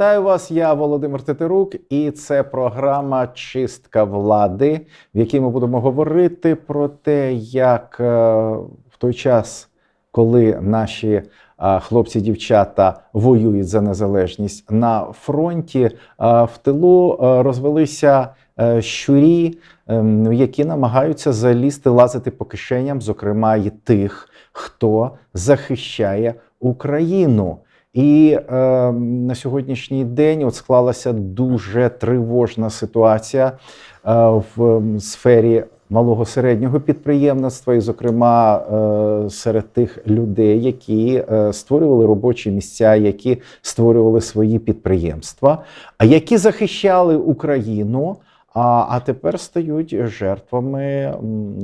Вітаю вас, я Володимир Тетерук, і це програма Чистка влади, в якій ми будемо говорити про те, як е, в той час, коли наші е, хлопці-дівчата воюють за незалежність на фронті, е, в тилу розвелися щурі, ем, які намагаються залізти, лазити по кишеням, зокрема і тих, хто захищає Україну. І е, на сьогоднішній день от склалася дуже тривожна ситуація е, в м, сфері малого середнього підприємництва, і, зокрема, е, серед тих людей, які е, створювали робочі місця, які створювали свої підприємства, а які захищали Україну. А, а тепер стають жертвами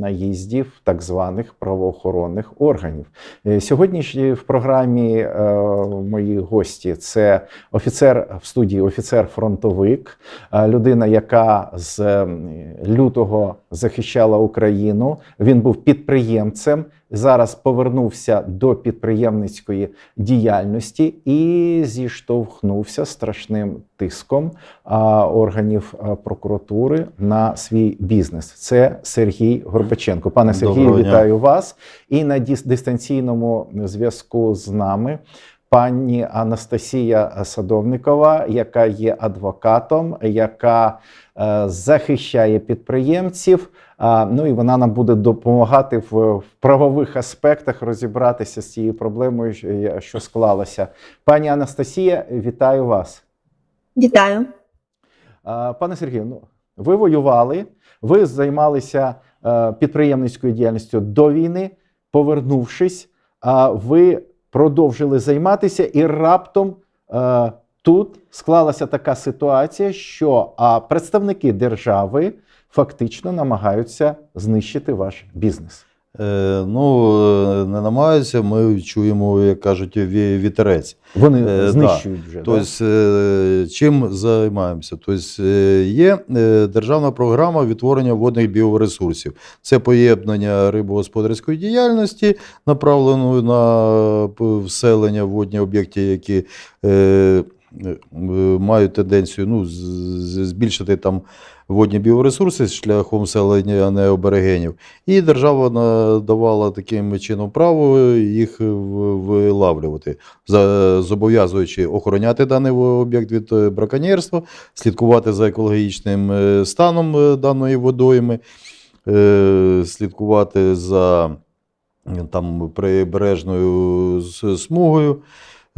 наїздів так званих правоохоронних органів. Е, Сьогодні ж в програмі е, мої гості це офіцер в студії, офіцер-фронтовик, е, людина, яка з лютого захищала Україну. Він був підприємцем. Зараз повернувся до підприємницької діяльності і зіштовхнувся страшним тиском а, органів прокуратури на свій бізнес. Це Сергій Горбаченко. Пане Сергію, вітаю вас. І на дистанційному зв'язку з нами пані Анастасія Садовникова, яка є адвокатом, яка е, захищає підприємців. Ну і вона нам буде допомагати в, правових аспектах розібратися з цією проблемою, що- склалася. Пані Анастасія, вітаю вас. Вітаю. Пане Сергію, ну ви воювали, ви займалися е, підприємницькою діяльністю до війни. Повернувшись, а ви продовжили займатися, і раптом е, тут склалася така ситуація, що представники держави фактично намагаються знищити ваш бізнес. Е, ну, е, не намагаються, ми чуємо, як кажуть, вітерець. Вони Е, знищують вже. Тобто, е, чим займаємося? Тобто, є державна програма відтворення водних біоресурсів. Це поєднання рибогосподарської діяльності, направленої на вселення водні об'єкти, які е, мають тенденцію ну, збільшити там водні біоресурси шляхом вселення необерегенів. І держава надавала таким чином право їх вилавлювати, зобов'язуючи охороняти даний об'єкт від е, браконьєрства, слідкувати за екологічним е, станом е, даної водойми, е, слідкувати за е, там, прибережною смугою.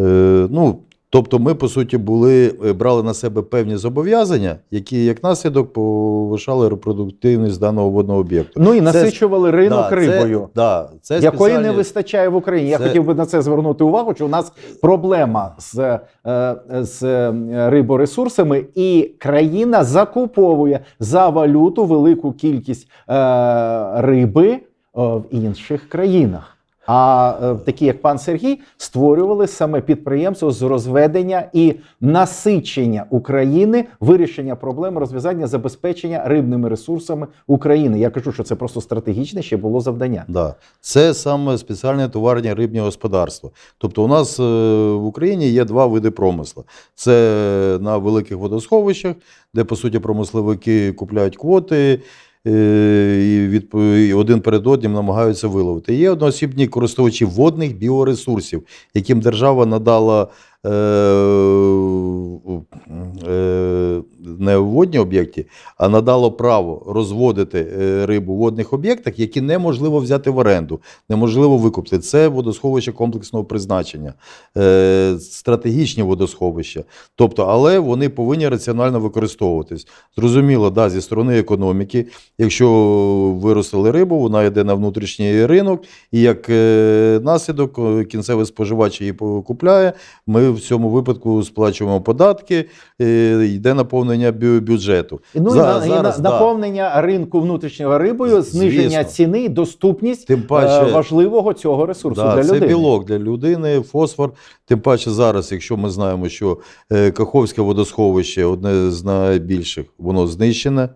Е, Ну, тобто ми, по суті, були, е, брали на себе певні зобов'язання, які, як наслідок, повишали репродуктивність даного водного об'єкту. Ну і Це- насичували ринок Да, рибою. Це, да, це Якої не вистачає в Україні. Я хотів би на це звернути увагу, що у нас проблема з, е, з е, риборесурсами, і країна закуповує за валюту велику кількість риби в інших країнах. А е, такі, як пан Сергій, створювали саме підприємство з розведення і насичення України, вирішення проблем, розв'язання забезпечення рибними ресурсами України. Я кажу, що це просто стратегічне ще було завдання. Да. Це саме спеціальне товарне рибне господарство. Тобто, у нас е, в Україні є два види промислу: це на великих водосховищах, де по суті промисловики купляють квоти. Е, І один перед одним намагаються виловити. Є одноосібні користувачі водних біоресурсів, яким держава надала не в водні об'єкті, а надало право розводити е, рибу в водних об'єктах, які неможливо взяти в оренду, неможливо викупити. Це водосховища комплексного призначення, е, стратегічні водосховища. Тобто, але вони повинні раціонально використовуватись. Зрозуміло, да, зі сторони економіки, якщо виростили рибу, вона йде на внутрішній ринок, і як е, наслідок е, кінцевий споживач її купляє. Ми в цьому випадку сплачуємо податки, е, йде наповнення бю- бюджету. Ну За- і, на, і зараз, да. наповнення ринку внутрішнього рибою, Звісно. зниження ціни доступність Тим паче- е, важливого цього ресурсу Да, для це білок для людини, фосфор. Тим паче зараз, якщо ми знаємо, що е, Каховське водосховище одне з найбільших, воно знищене.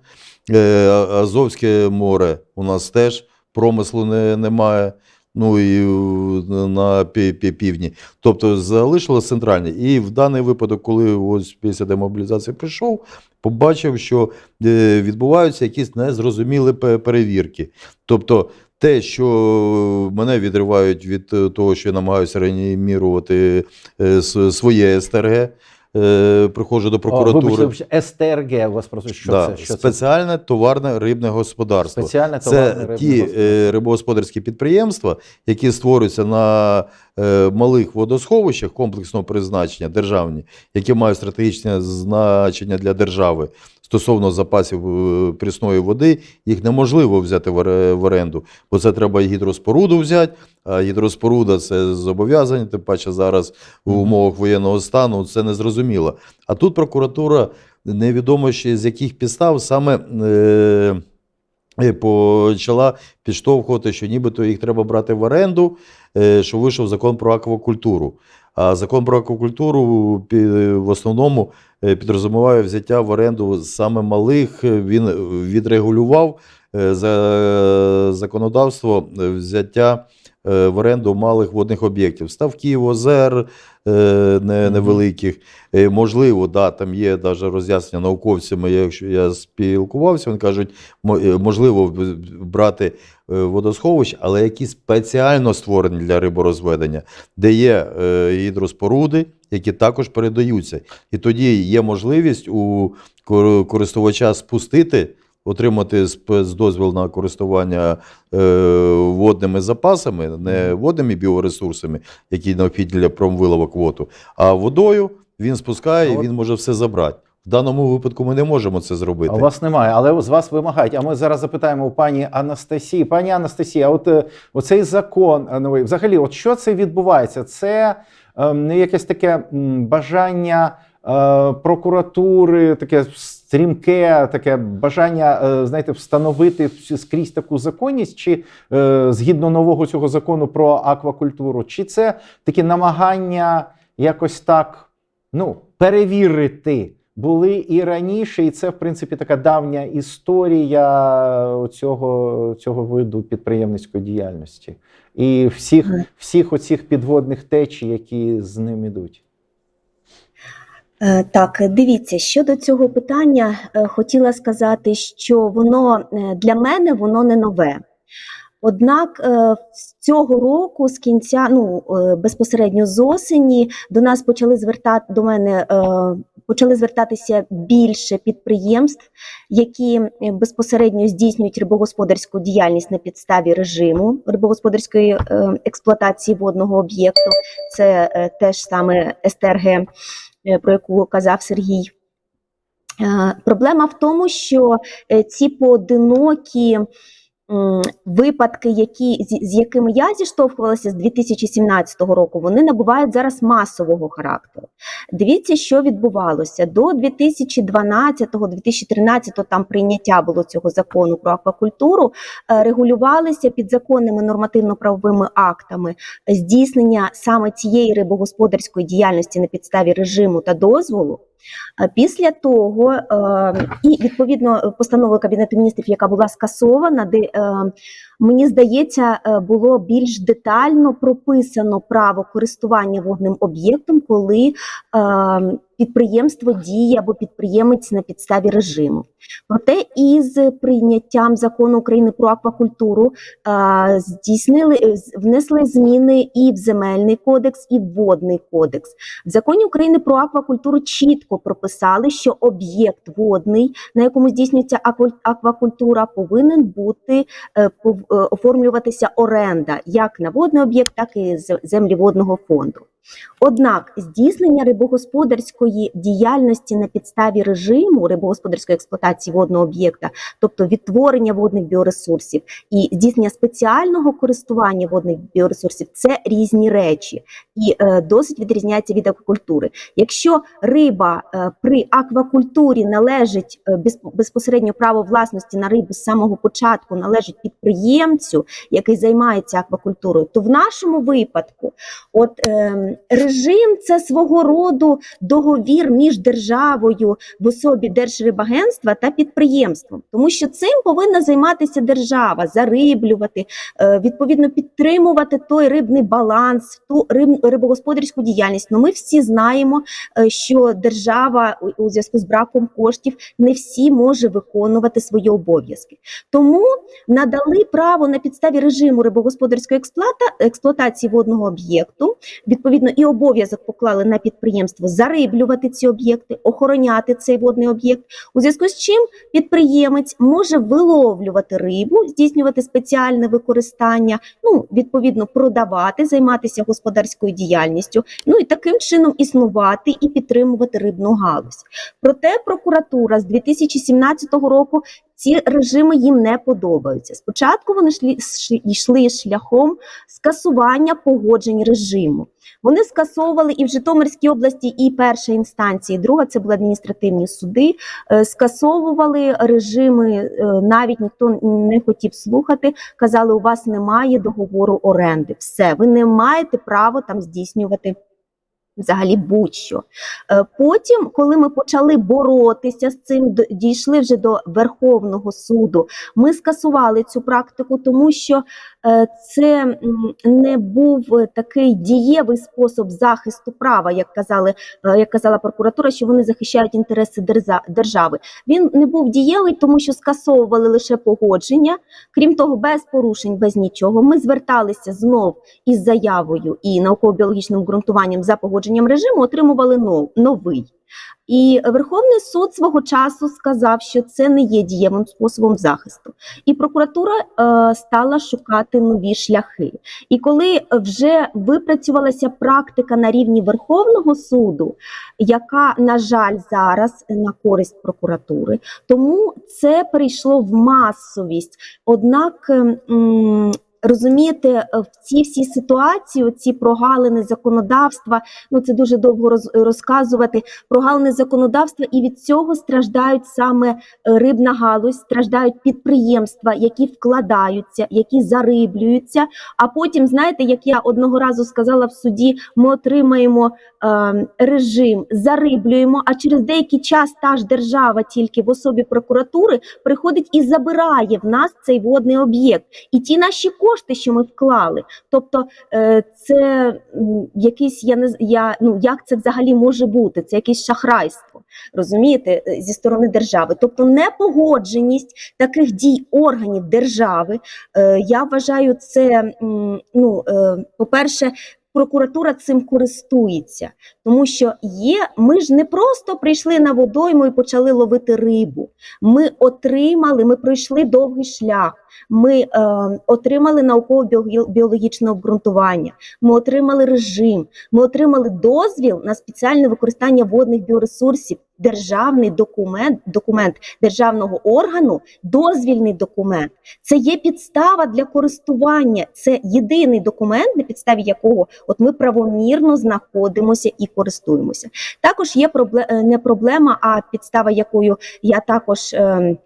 Азовське море у нас теж промислу не, немає. Ну і е, на пі- пі- півдні. Тобто залишилось центральне. І в даний випадок, коли ось після демобілізації прийшов, побачив, що е, відбуваються якісь незрозумілі перевірки. Тобто, те, що мене відривають від е, того, що я намагаюся реанімірувати своє СТРГ, е, приходжу до О, прокуратури. вибачте, вибачте, СТРГ, у вас просто що Да, це? Що це? спеціальне товарне рибне господарство. Спеціальне товарне Це рибне ті господарство. е, рибогосподарські підприємства, які створюються на е, малих водосховищах комплексного призначення державні, які мають стратегічне значення для держави. Стосовно запасів е, прісної води, їх неможливо взяти в оренду, бо це треба і гідроспоруду взяти. А гідроспоруда це зобов'язання, тим паче зараз в умовах воєнного стану це незрозуміло. А тут прокуратура невідомо ще з яких підстав саме е, е, почала підштовхувати, що нібито їх треба брати в оренду, е, що вийшов закон про аквакультуру. А закон про аквакультуру в основному е, підрозуміває взяття в оренду саме малих. Він відрегулював е, за законодавство е, взяття е, в оренду малих водних об'єктів, ставків, озер е, невеликих. Е, Можливо, да, там є навіть роз'яснення науковцями, якщо я спілкувався, вони кажуть, е, можливо брати е, водосховищ, але які спеціально створені для риборозведення, де є е, гідроспоруди, які також передаються. І тоді є можливість у користувача спустити. Отримати спецдозвіл на користування е, водними запасами, не водними біоресурсами, які необхідні для промвилова квоту, а водою він спускає і він може все забрати. В даному випадку ми не можемо це зробити. А у вас немає, але з вас вимагають. А ми зараз запитаємо у пані Анастасії. Пані Анастасія, от е, оцей закон е, новий, взагалі, от що це відбувається? Це е, не якесь таке бажання прокуратури, таке стрімке, таке бажання, е, знаєте, встановити скрізь таку законність, чи е, згідно нового цього закону про аквакультуру, чи це таке намагання якось так ну, перевірити. Були і раніше, і це, в принципі, така давня історія цього, цього виду підприємницької діяльності. І всіх, всіх оцих підводних течій, які з ним ідуть. Е, Так, дивіться, щодо цього питання, е, хотіла сказати, що воно е, для мене воно не нове. Однак з цього року, з кінця, ну безпосередньо з осені, до нас почали звертати до мене почали звертатися більше підприємств, які е, безпосередньо здійснюють рибогосподарську діяльність на підставі режиму рибогосподарської е, експлуатації водного об'єкту. Це е, теж саме СТРГ про яку казав Сергій. Проблема в тому, що ці поодинокі випадки, які, з, якими я зіштовхувалася з 2017 року, вони набувають зараз масового характеру. Дивіться, що відбувалося до 2012-2013 там прийняття було цього закону про аквакультуру, е, регулювалися підзаконними нормативно-правовими актами здійснення саме цієї рибогосподарської діяльності на підставі режиму та дозволу. А Після того е, і відповідно постанови Кабінету міністрів, яка була скасована, де е, мені здається, е, було більш детально прописано право користування вогним об'єктом, коли е, підприємство діє або підприємець на підставі режиму. Проте із прийняттям закону України про аквакультуру здійснили е, внесли зміни і в земельний кодекс, і в водний кодекс. В законі України про аквакультуру чітко прописали, що об'єкт водний, на якому здійснюється аквакультура, повинен бути е, е, оформлюватися оренда як на водний об'єкт, так і землі водного фонду. Однак здійснення рибогосподарської діяльності на підставі режиму рибогосподарської експлуатації водного об'єкта, тобто відтворення водних біоресурсів і здійснення спеціального користування водних біоресурсів це різні речі і е, досить відрізняється від аквакультури. Якщо риба е, при аквакультурі належить е, без- безпосередньо право власності на рибу з самого початку належить підприємцю, який займається аквакультурою, то в нашому випадку, от е, режим це свого роду договір між державою в особі Держрибагентства та підприємством, тому що цим повинна займатися держава, зариблювати, е, відповідно підтримувати той рибний баланс, ту риб, рибогосподарську діяльність. Ну, ми всі знаємо, е, що держава у зв'язку з браком коштів не всі може виконувати свої обов'язки. Тому надали право на підставі режиму рибогосподарської експлуата, експлуатації водного об'єкту. Відповідно, і обов'язок поклали на підприємство зариблювати ці об'єкти, охороняти цей водний об'єкт. У зв'язку з чим підприємець може виловлювати рибу, здійснювати спеціальне використання, ну відповідно продавати, займатися господарською діяльністю, ну і таким чином існувати і підтримувати рибну галузь. Проте прокуратура з 2017 року ці режими їм не подобаються. Спочатку вони йшли шляхом скасування погоджень режиму. Вони скасовували і в Житомирській області, і перша інстанція, і друга це були адміністративні суди. е, Скасовували режими, е, навіть ніхто не хотів слухати. Казали, у вас немає договору оренди. Все, ви не маєте права там здійснювати. Взагалі будь-що. Е, Потім, коли ми почали боротися з цим, дійшли вже до Верховного суду, ми скасували цю практику, тому що це не був е, такий дієвий спосіб захисту права, як казали, е, як казала прокуратура, що вони захищають інтереси держави. Він не був дієвий, тому що скасовували лише погодження. Крім того, без порушень, без нічого. Ми зверталися знов із заявою і науково-біологічним ґрунтуванням за погодженням режиму, отримували нов- новий. І Верховний суд свого часу сказав, що це не є дієвим способом захисту. І прокуратура е, стала шукати нові шляхи. І коли вже випрацювалася практика на рівні Верховного суду, яка, на жаль, зараз на користь прокуратури, тому це перейшло в масовість. Однак, м, розумієте, е, в цій всій ситуації, ці прогалини законодавства, ну це дуже довго роз, розказувати. Прогалини законодавства, і від цього страждають саме е, рибна галузь, страждають підприємства, які вкладаються, які зариблюються. А потім, знаєте, як я одного разу сказала в суді, ми отримаємо е, режим, зариблюємо. А через деякий час та ж держава, тільки в особі прокуратури, приходить і забирає в нас цей водний об'єкт. І ті наші кошти, що ми вклали. Тобто, е, це якийсь, я не я ну як це взагалі може бути? Це якесь шахрайство, розумієте, е, зі сторони держави. Тобто, непогодженість таких дій органів держави. Е, я вважаю, це ну, по-перше. Прокуратура цим користується, тому що є. Ми ж не просто прийшли на водойму і почали ловити рибу. Ми отримали, ми пройшли довгий шлях. Ми е, отримали науково-біологічне обґрунтування, ми отримали режим, ми отримали дозвіл на спеціальне використання водних біоресурсів, державний документ, документ державного органу, дозвільний документ. Це є підстава для користування. Це єдиний документ, на підставі якого от ми правомірно знаходимося і користуємося. Також є проблема, не проблема, а підстава, якою я також. ем,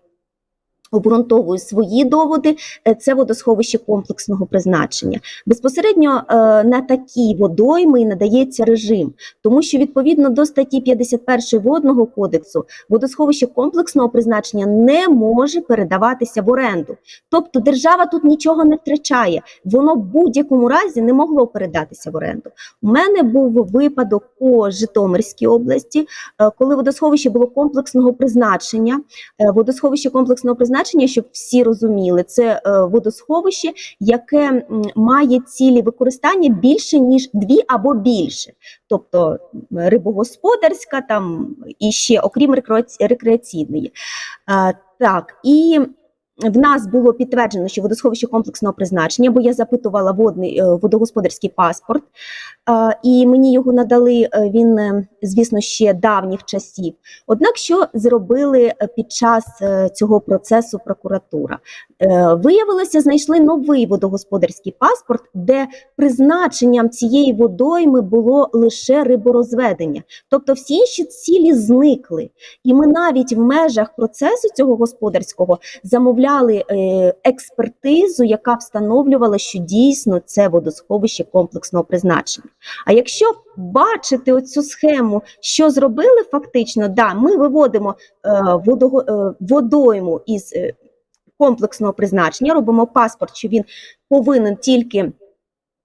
Обґрунтовую свої доводи, е, це водосховище комплексного призначення. Безпосередньо е, на такі водойми надається режим, тому що відповідно до статті 51 водного кодексу водосховище комплексного призначення не може передаватися в оренду. Тобто держава тут нічого не втрачає, воно в будь-якому разі не могло передатися в оренду. У мене був випадок по Житомирській області, е, коли водосховище було комплексного призначення. Водосховище комплексного призначення, щоб всі розуміли, це е, водосховище, яке має цілі використання більше ніж дві або більше, тобто рибогосподарська, там і ще окрім рекреаційної. Так і. В нас було підтверджено, що водосховище комплексного призначення, бо я запитувала водний е, водогосподарський паспорт, е, і мені його надали. е, Він, звісно, ще давніх часів. Однак, що зробили під час цього процесу прокуратура? Виявилося, знайшли новий водогосподарський паспорт, де призначенням цієї водойми було лише риборозведення. Тобто всі інші цілі зникли. І ми навіть в межах процесу цього господарського замовляли замовляли е, експертизу, яка встановлювала, що дійсно це водосховище комплексного призначення. А якщо бачити оцю схему, що зробили фактично, да, ми виводимо е, е, водойму із комплексного призначення, робимо паспорт, що він повинен тільки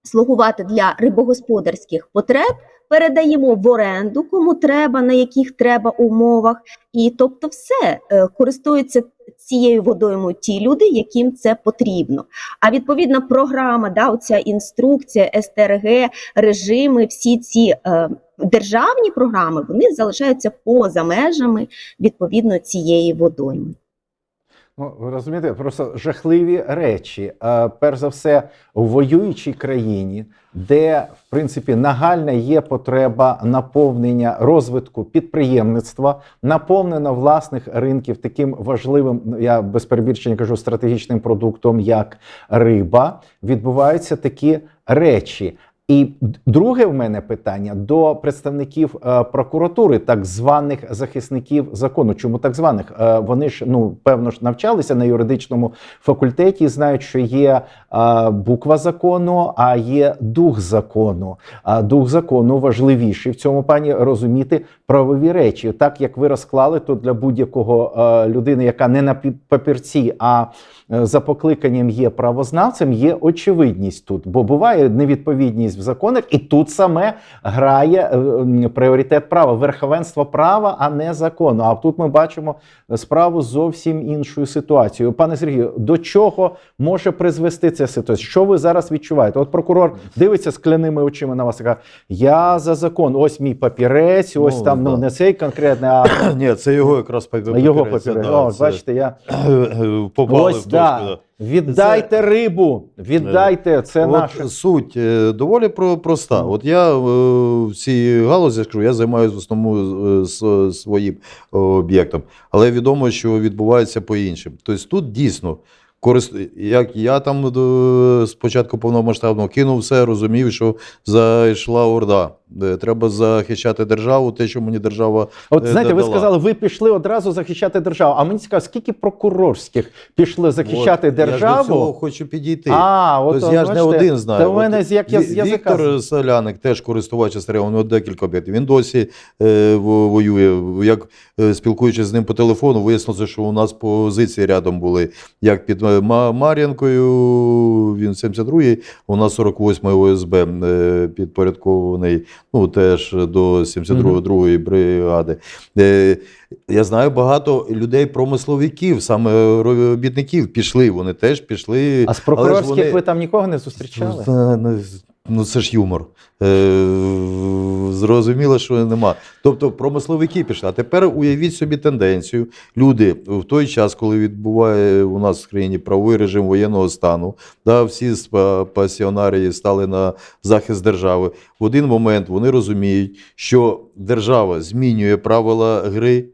слугувати для рибогосподарських потреб. Передаємо в оренду, кому треба, на яких треба умовах, і тобто, все користуються цією водойму ті люди, яким це потрібно. А відповідна програма, да, оця інструкція, СТРГ, режими, всі ці е, державні програми, вони залишаються поза межами відповідно цієї водойми. Ну, ви розумієте, просто жахливі речі. Е, Перш за все, у воюючій країні, де в принципі нагальна є потреба наповнення розвитку підприємництва, наповнення власних ринків таким важливим, ну, я без перебільшення кажу, стратегічним продуктом, як риба, відбуваються такі речі. І друге в мене питання до представників е, прокуратури, так званих захисників закону. Чому так званих? Е, вони ж ну певно ж навчалися на юридичному факультеті, і знають, що є е, буква закону, а є дух закону. А дух закону важливіший в цьому пані розуміти правові речі. Так як ви розклали, то для будь-якого е, людини, яка не на пі- папірці, а е, за покликанням є правознавцем, є очевидність тут, бо буває невідповідність в законах, і тут саме грає е, пріоритет права, верховенство права, а не закону. А тут ми бачимо справу з зовсім іншою ситуацією. Пане Сергію, до чого може призвести ця ситуація? Що ви зараз відчуваєте? От прокурор дивиться скляними очима на вас і каже: Я за закон, ось мій папірець, ось Ну, там ну не цей конкретний, а Ні, це його якраз папірець. його папірець. да, О, це- бачите, я попали ось в точку. да. да. Віддайте рибу, віддайте це От наше. суть е, доволі про, проста. От я е, в цій галузі скажу, я займаюся в основному е, с- своїм е, об'єктом, але відомо, що відбувається по іншим. Тобто тут дійсно. Корист... Як я там е, спочатку повномасштабного кинув все, розумів, що зайшла орда. Е, Треба захищати державу, те, що мені держава От е, знаєте, ви сказали, ви пішли одразу захищати державу. А мені цікаво, скільки прокурорських пішли захищати От, Я ж до цього державу? хочу підійти. А, от Тобто я ж не один знаю. Та у мене з як я з. Віктор Соляник теж користувач СТР, у нього декілька об'єктів. Він досі е, воює. Як е, спілкуючись з ним по телефону, вияснилося, що у нас позиції рядом були. Як під Мар'янкою, він 72-й, у нас 48-й ОСБ е, підпорядкований, ну теж до 72-ї бригади. Е, я знаю багато людей, промисловиків, саме робітників пішли. Вони теж пішли. А з прокурорських вони- ви там нікого не зустрічали? Ну, це ж юмор. Е, зрозуміло, що нема. Тобто промисловики пішли. А тепер уявіть собі тенденцію. Люди в той час, коли відбуває у нас в країні правовий режим воєнного стану, да, всі пасіонарії стали на захист держави. В один момент вони розуміють, що держава змінює правила гри,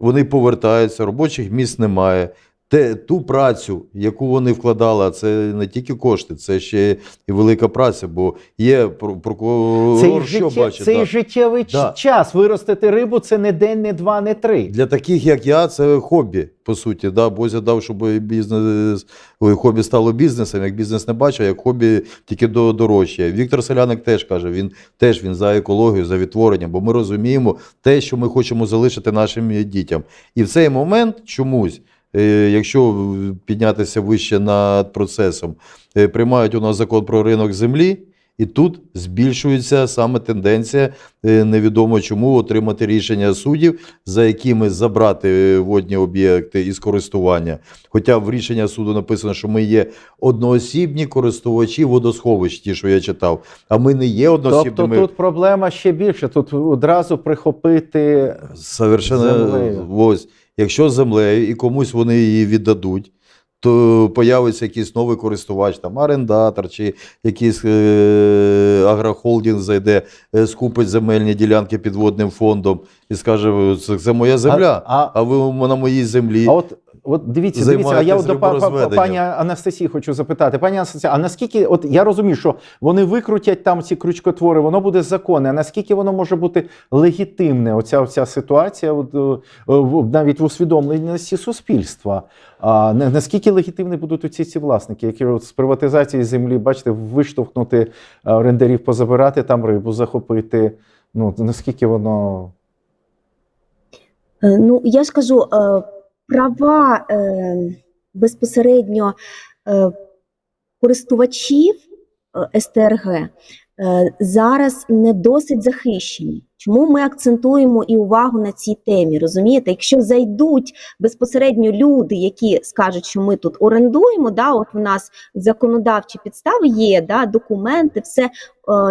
вони повертаються, робочих місць немає. Те, ту працю, яку вони вкладали, а це не тільки кошти, це ще і велика праця, бо є про- прокурор, Цей, що бачить. цей да. життєвий Да. час виростити рибу це не день, не два, не три. Для таких, як я, це хобі, по суті. Да? Бозя дав, щоб бізнес, ой, хобі стало бізнесом. Як бізнес не бачив, як хобі тільки до дорожче. Віктор Соляник теж каже, він теж він за екологію, за відтворення, бо ми розуміємо те, що ми хочемо залишити нашим дітям. І в цей момент чомусь. Е, Якщо піднятися вище над процесом, е, приймають у нас закон про ринок землі, і тут збільшується саме тенденція, е, невідомо чому, отримати рішення суддів, за якими забрати е, водні об'єкти із користування. Хоча в рішення суду написано, що ми є одноосібні користувачі водосховищ, ті, що я читав, а ми не є Тобто тут проблема ще більше. Тут одразу прихопити. Совершенно Землею. ось. Якщо землею і комусь вони її віддадуть, то появиться якийсь новий користувач, там орендатор чи якийсь е- агрохолдинг зайде, е, скупить земельні ділянки під водним фондом і скаже: це, це моя земля, А, а, ви на моїй землі. а от От дивіться, дивіться, а я от до па- па- пані Анастасії хочу запитати. Пані Анастасія, а наскільки, от я розумію, що вони викрутять там ці крючкотвори, воно буде законне. А наскільки воно може бути легітимне? Оця оця ситуація, от, е, навіть в усвідомленості суспільства. А наскільки легітимні будуть оці ці власники, які от з приватизації землі, бачите, виштовхнути орендарів, позабирати там рибу, захопити. Ну наскільки воно Е, Ну, я ж кажу, е, права е, безпосередньо користувачів СТРГ зараз не досить захищені. Чому ми акцентуємо і увагу на цій темі? Розумієте, якщо зайдуть безпосередньо люди, які скажуть, що ми тут орендуємо, да, от в нас законодавчі підстави є, да, документи, все е,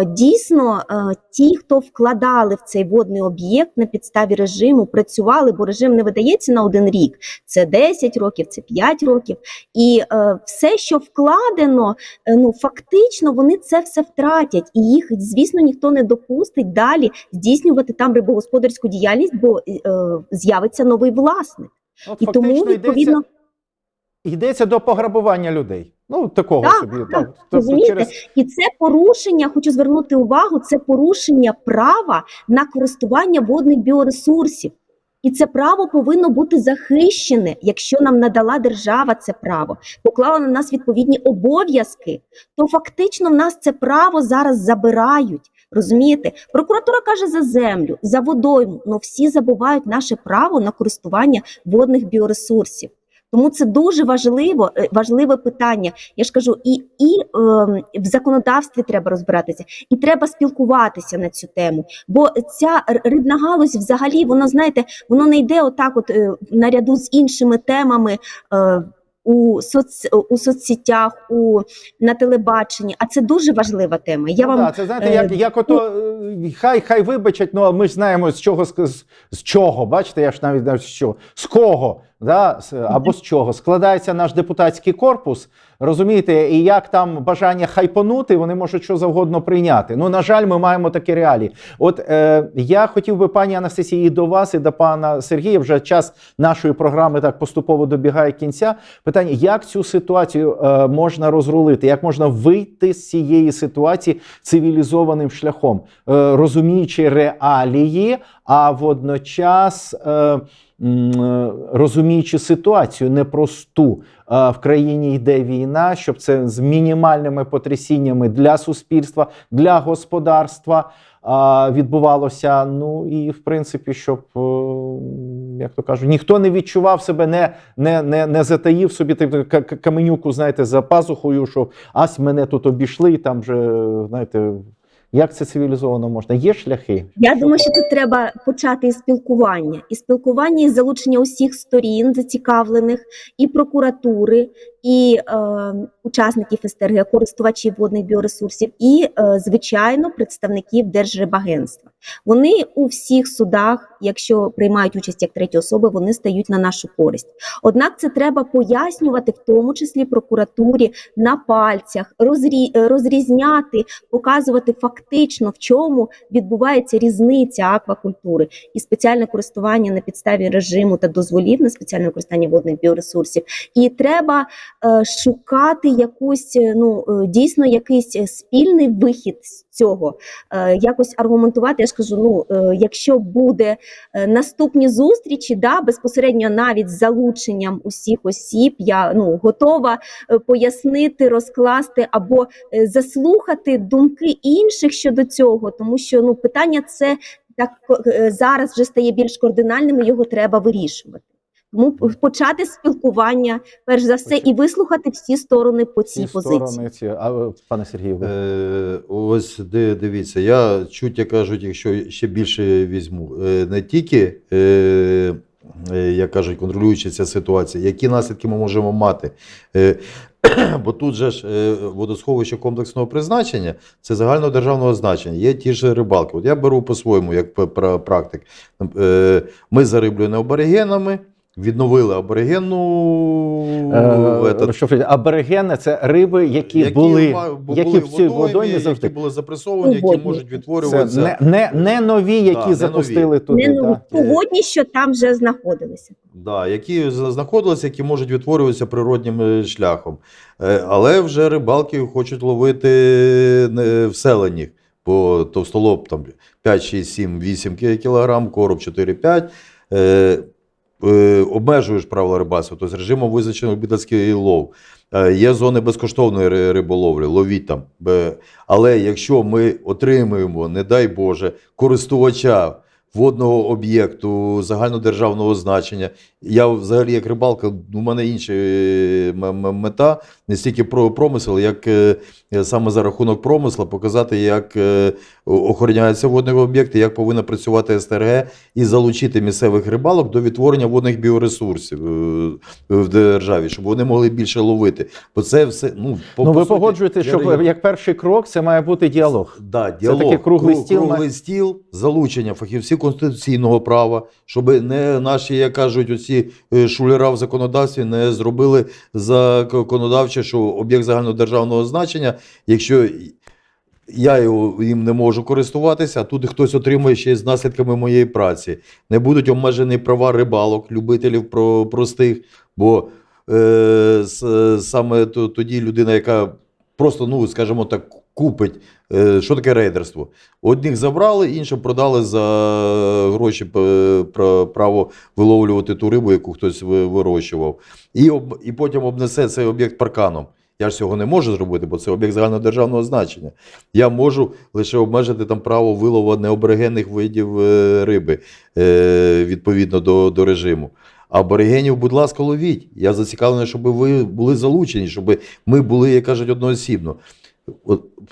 дійсно е, ті, хто вкладали в цей водний об'єкт на підставі режиму, працювали, бо режим не видається на один рік. Це 10 років, це 5 років. І е, все, що вкладено, ну фактично вони це все втратять, і їх, звісно, ніхто не допустить далі здійснювати там рибогосподарську діяльність, бо е, з'явиться новий власник. от, І тому відповідно. йдеться, до пограбування людей. Ну такого Так, собі. так, тобто розумієте? через І це порушення, хочу звернути увагу, це порушення права на користування водних біоресурсів. І це право повинно бути захищене, якщо нам надала держава це право, поклала на нас відповідні обов'язки, то фактично в нас це право зараз забирають. Розумієте, прокуратура каже за землю, за водойму, але всі забувають наше право на користування водних біоресурсів. Тому це дуже важливо, е, важливе питання. Я ж кажу, і, і ем, в законодавстві треба розбиратися, і треба спілкуватися на цю тему. Бо ця рибна галузь, взагалі, воно знаєте, воно не йде отак, от е, наряду з іншими темами. Е, у, соц, у соцсетях, у, на телебаченні, а це дуже важлива тема. Я ну, вам да, це знаєте, е, як, як ото е, хай хай вибачать, ну ми ж знаємо з чого з, з, з чого. Бачите, я ж навіть знаю з чого. З кого, да? або з чого складається наш депутатський корпус. Розумієте, і як там бажання хайпонути, вони можуть що завгодно прийняти. Ну, на жаль, ми маємо такі реалії. От е, я хотів би, пані Анастасії, і до вас, і до пана Сергія. Вже час нашої програми так поступово добігає кінця. Питання: як цю ситуацію е, можна розрулити? Як можна вийти з цієї ситуації цивілізованим шляхом, е, розуміючи реалії, а водночас. Е, Розуміючи ситуацію непросту, Е, в країні йде війна, щоб це з мінімальними потрясіннями для суспільства, для господарства е, відбувалося. Ну і в принципі, щоб е, як то кажуть, ніхто не відчував себе, не, не, не, не затаїв собі каменюку, знаєте, за пазухою, що ась мене тут обійшли, і там вже знаєте. Як це цивілізовано можна? Є шляхи. Я думаю, що тут треба почати із спілкування, і спілкування із залучення усіх сторін зацікавлених, і прокуратури, і е, учасників СТРГ, користувачів водних біоресурсів, і е, звичайно представників Держрибагентства. Вони у всіх судах, якщо приймають участь як треті особи, вони стають на нашу користь. Однак це треба пояснювати, в тому числі прокуратурі на пальцях, розрі, е, розрізняти, показувати фактично, в чому відбувається різниця аквакультури і спеціальне користування на підставі режиму та дозволів на спеціальне використання водних біоресурсів. І треба шукати якусь е, ну е, дійсно якийсь е, спільний вихід з цього, е, якось аргументувати. Я ж кажу, ну е, якщо буде е, наступні зустрічі, да безпосередньо навіть з залученням усіх осіб, я ну готова е, пояснити, розкласти або е, заслухати думки інших щодо цього, тому що ну питання це так е, зараз вже стає більш координальним, і його треба вирішувати. Тому почати спілкування, перш за все, і вислухати всі сторони по цій Ці позиції. ці. А пане Сергію, ви? Е, ось де дивіться, я чуть як кажуть, якщо ще більше візьму, е, не тільки. Е, е, як кажуть, контролюючи ця ситуація, які наслідки ми можемо мати? Е, Бо тут же ж водосховище комплексного призначення це загальнодержавного значення. Є ті ж рибалки. От я беру по-своєму, як практик. Ми зариблюємо аборигенами, відновили аборигенну Е, этот, що, аборигени це риби, які, які, були, ма- бу- які в цій водоймі які завжди. були запресовані, які Водні. можуть Це відтворюватися. не, не, не нові, які не запустили туди. Не нові да? погодні, що там вже знаходилися. Да, які знаходилися, які можуть відтворюватися природнім е, шляхом. Е, Але вже рибалки хочуть ловити не в селеннях, бо товстолоб там 5, 6, 7, 8 кілограм, короб 4-5. Е, е, обмежуєш правила рибальства, з режимом визначено бідацький лов. Е, Є зони безкоштовної риболовлі, ловіть там. Але якщо ми отримуємо, не дай Боже, користувача водного об'єкту загальнодержавного значення, я взагалі як рибалка, у мене інша е, мета, не стільки про промисел, як е, саме за рахунок промисла показати, як е, охороняються водні об'єкти, як повинна працювати СТРГ і залучити місцевих рибалок до відтворення водних біоресурсів в державі, щоб вони могли більше ловити. Бо це все ну, по, ну, по ви суті, погоджуєтесь, для що регіону. як перший крок це має бути діалог. Да, діалог. такий круглий Кру- стіл Круглий має- стіл, залучення фахівців конституційного права, щоб не наші, як кажуть, оці е, шулера в законодавстві не зробили законодавче, що об'єкт загальнодержавного значення, якщо я їм не можу користуватися, а тут хтось отримує ще з наслідками моєї праці. Не будуть обмежені права рибалок, любителів простих, бо е, саме тоді людина, яка просто, ну, скажімо так, купить. Е, Що таке рейдерство? Одних забрали, іншим продали за гроші про право виловлювати ту рибу, яку хтось вирощував. І, і потім обнесе цей об'єкт парканом. Я ж цього не можу зробити, бо це об'єкт загальнодержавного значення. Я можу лише обмежити там право вилову неаборигенних видів е, риби е, відповідно до, до режиму. А аборигенів, будь ласка, ловіть. Я зацікавлений, щоб ви були залучені, щоб ми були, як кажуть, одноосібно.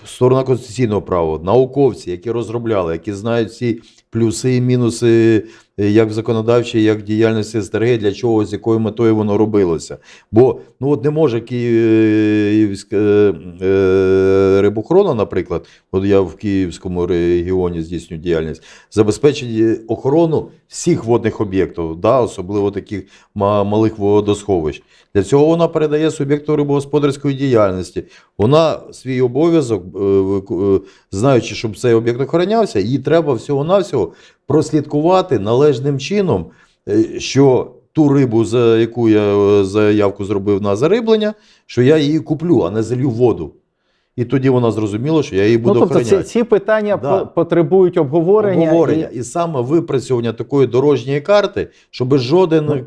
Сторона конституційного права, науковці, які розробляли, які знають всі плюси і мінуси як в законодавчій, як в діяльності СТРГ, для чого, з якою метою воно робилося. Бо ну от не може Київська е, е, рибохорона, наприклад, от я в Київському регіоні здійснюю діяльність, забезпечити охорону всіх водних об'єктів, да, особливо таких малих водосховищ. Для цього вона передає суб'єкту рибогосподарської діяльності. Вона свій обов'язок, е, е, знаючи, щоб цей об'єкт охоронявся, їй треба всього-навсього прослідкувати належним чином, е, що ту рибу, за яку я е, заявку зробив на зариблення, що я її куплю, а не залью воду. І тоді вона зрозуміла, що я її буду Ну, тобто ці, охороняти. ці питання Да. потребують обговорення. Обговорення. І... І саме випрацювання такої дорожньої карти, щоб жоден Ну.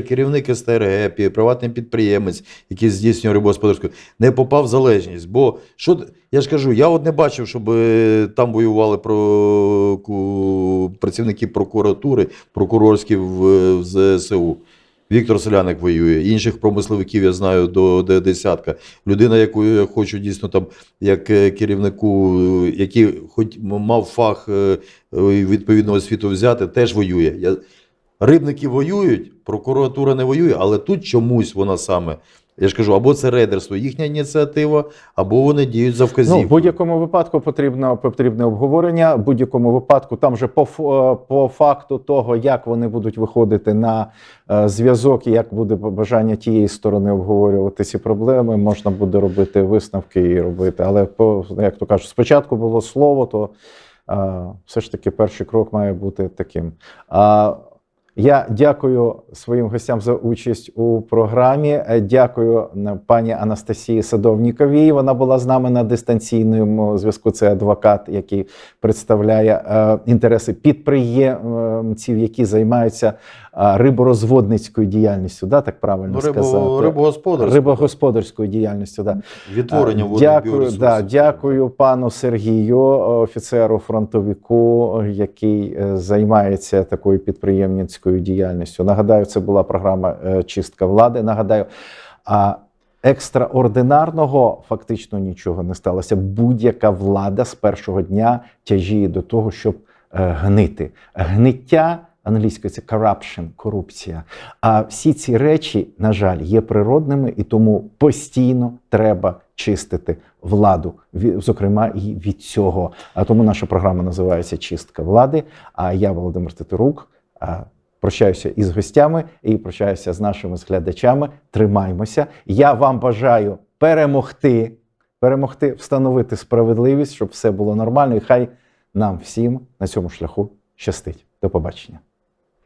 керівник СТРГ, приватний підприємець, який здійснює рибогосподарську, не попав в залежність. Бо що я ж кажу, я от не бачив, щоб е, там воювали про працівники прокуратури, прокурорські в, в ЗСУ. Віктор Селяник воює, інших промисловиків я знаю до, десятка. Людина, яку я хочу дійсно там, як е, керівнику, е, який хоч мав фах е, відповідного освіту взяти, теж воює. Я... Рибники воюють, прокуратура не воює, але тут чомусь вона саме. Я ж кажу, або це рейдерство, їхня ініціатива, або вони діють за Ну, в будь-якому випадку потрібно потрібне обговорення. В будь-якому випадку там же по, е, по факту того, як вони будуть виходити на е, зв'язок, і як буде бажання тієї сторони обговорювати ці проблеми, можна буде робити висновки і робити. Але по як то кажуть, спочатку було слово, то е, все ж таки перший крок має бути таким. А я дякую своїм гостям за участь у програмі. Е, Дякую пані Анастасії Садовніковій. Вона була з нами на дистанційному зв'язку. Це адвокат, який представляє е, інтереси підприємців, які займаються риборозводницькою діяльністю. Да, так правильно Ну, рибо, сказати? рибогосподарство, Рибогосподарською діяльністю. Да. відтворення Дякую, да, дякую пану Сергію, офіцеру фронтовику, який е, займається такою підприємницькою діяльністю. Нагадаю, це була програма е, Чистка влади. Нагадаю, а екстраординарного фактично нічого не сталося. Будь-яка влада з першого дня тяжіє до того, щоб е, гнити. Гниття. Англійською це corruption, корупція. А всі ці речі, на жаль, є природними, і тому постійно треба чистити владу, зокрема і від цього. А тому наша програма називається Чистка влади. А я, Володимир Титарук, а Прощаюся із гостями і прощаюся з нашими глядачами. Тримаймося. Я вам бажаю перемогти, перемогти, встановити справедливість, щоб все було нормально. І хай нам всім на цьому шляху щастить. До побачення.